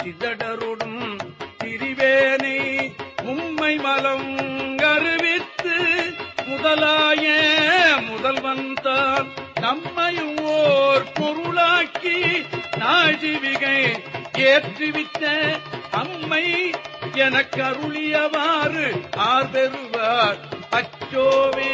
சிதடருடும் திரிவேனை மும்மை மலம் கருவித்து முதலாய முதல்வந்தான் நம்மையும் ஓர் பொருளாக்கி நாழிவிகை ஏற்றுவித்த அம்மை எனக்கு அருளியவாறு ஆர்வெருவார் அச்சோவே